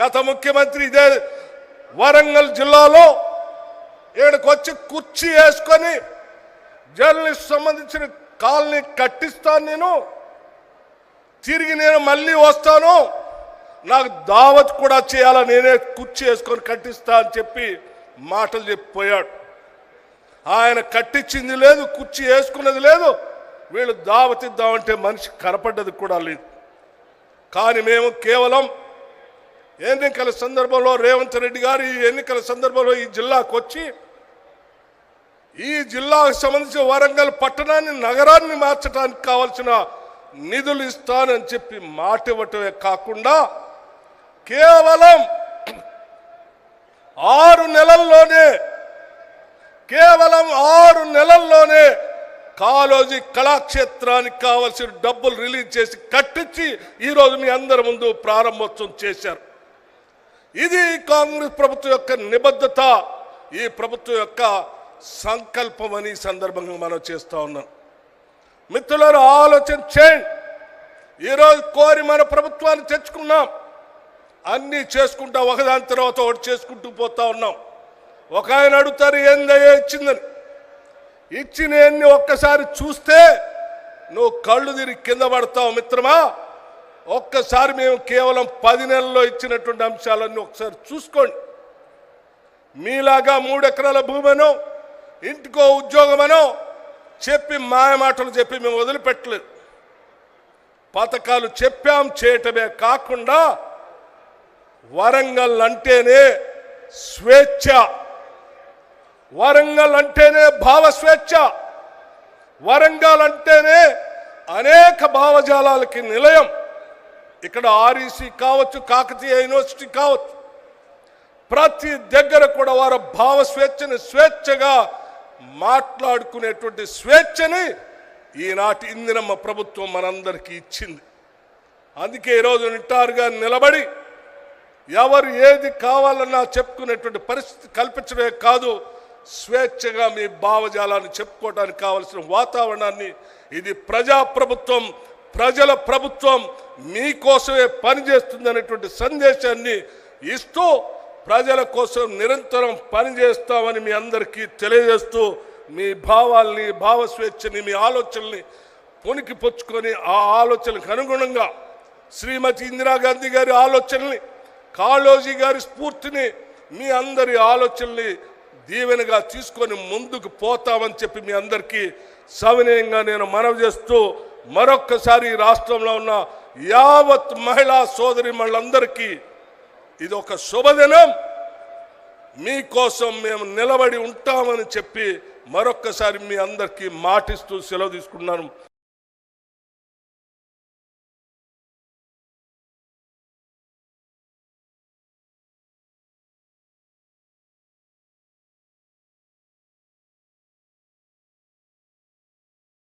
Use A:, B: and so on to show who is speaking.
A: గత ముఖ్యమంత్రి ఇదే వరంగల్ జిల్లాలో ఈడకొచ్చి కుర్చీ వేసుకొని జర్నలిస్ట్ సంబంధించిన కాలనీ కట్టిస్తాను నేను. తిరిగి నేను మళ్ళీ వస్తాను. నాకు దావత్ కూడా చేయాలా నేనే కుర్చీ వేసుకొని కట్టిస్తా అని చెప్పి మాటలు చెప్పిపోయాడు. ఆయన కట్టించింది లేదు కుర్చీ వేసుకున్నది లేదు. వీళ్ళు దావతిద్దామంటే మనిషి కనపడ్డది కూడా లేదు. కానీ మేము కేవలం ఎన్నికల సందర్భంలో రేవంత్ రెడ్డి గారు ఈ ఎన్నికల సందర్భంలో ఈ జిల్లాకు వచ్చి ఈ జిల్లాకు సంబంధించిన వరంగల్ పట్టణాన్ని నగరాన్ని మార్చడానికి కావలసిన నిధులు ఇస్తానని చెప్పి మాట ఇవ్వటమే కాకుండా కేవలం ఆరు నెలల్లోనే కేవలం ఆరు నెలల్లోనే కాలోజీ కళాక్షేత్రానికి కావలసిన డబ్బులు రిలీజ్ చేసి కట్టించి ఈరోజు మీ అందరి ముందు ప్రారంభోత్సవం చేశారు. ఇది కాంగ్రెస్ ప్రభుత్వం యొక్క నిబద్ధత ఈ ప్రభుత్వం యొక్క సంకల్పం అని సందర్భంగా మనం చేస్తూ ఉన్నాం. మిత్రులను ఆలోచన చేయండి. ఈరోజు కోరి మన ప్రభుత్వాన్ని తెచ్చుకున్నాం. అన్నీ చేసుకుంటా ఒకదాని తర్వాత ఒకటి చేసుకుంటూ పోతా ఉన్నాం. ఒక ఆయన అడుగుతారు ఏందయ్యా ఇచ్చిందని? ఇచ్చినవన్నీ ఒక్కసారి చూస్తే నువ్వు కళ్ళు తిరిగి కింద పడతావు మిత్రమా? ఒక్కసారి మేము కేవలం పది నెలల్లో ఇచ్చినటువంటి అంశాలన్నీ ఒకసారి చూసుకోండి. మీలాగా మూడు ఎకరాల భూమనో ఇంటికో ఉద్యోగమనో చెప్పి మాయ మాటలు చెప్పి మేము వదిలిపెట్టలేదు. పథకాలు చెప్పాం చేయటమే కాకుండా వరంగల్ అంటేనే స్వేచ్ఛ. వరంగల్ అంటేనే భావ స్వేచ్ఛ. వరంగల్ అంటేనే అనేక భావజాలాలకి నిలయం. ఇక్కడ ఆర్ఈసీ కావచ్చు కాకతీయ యూనివర్సిటీ కావచ్చు. ప్రతి దగ్గర కూడా వారు భావ స్వేచ్ఛని స్వేచ్ఛగా మాట్లాడుకునేటువంటి స్వేచ్ఛని ఈనాటి ఇందిరమ్మ ప్రభుత్వం మనందరికీ ఇచ్చింది. అందుకే ఈరోజు నిటారుగా నిలబడి ఎవరు ఏది కావాలన్నా చెప్పుకునేటువంటి పరిస్థితి కల్పించడమే కాదు స్వేచ్ఛగా మీ భావజాలాన్ని చెప్పుకోవడానికి కావలసిన వాతావరణాన్ని ఇది ప్రజా ప్రభుత్వం ప్రజల ప్రభుత్వం మీకోసమే పనిచేస్తుంది సందేశాన్ని ఇస్తూ ప్రజల కోసం నిరంతరం పనిచేస్తామని మీ అందరికీ తెలియజేస్తూ మీ భావాల్ని భావ స్వేచ్ఛని మీ ఆలోచనల్ని పొనికి పుచ్చుకొని ఆ ఆలోచనలకు అనుగుణంగా శ్రీమతి ఇందిరాగాంధీ గారి ఆలోచనల్ని కాళోజీ గారి స్ఫూర్తిని మీ అందరి ఆలోచనల్ని దీవెనగా తీసుకొని ముందుకు పోతామని చెప్పి మీ అందరికీ సవినయంగా నేను మనవి చేస్తూ మరొక్కసారి రాష్ట్రంలో ఉన్న యావత్ మహిళా సోదరి మళ్ళందరికీ ఇది ఒక శుభదినం. మీకోసం మేము నిలబడి ఉంటామని చెప్పి మరొక్కసారి మీ అందరికీ మాటిస్తూ సెలవు తీసుకున్నాను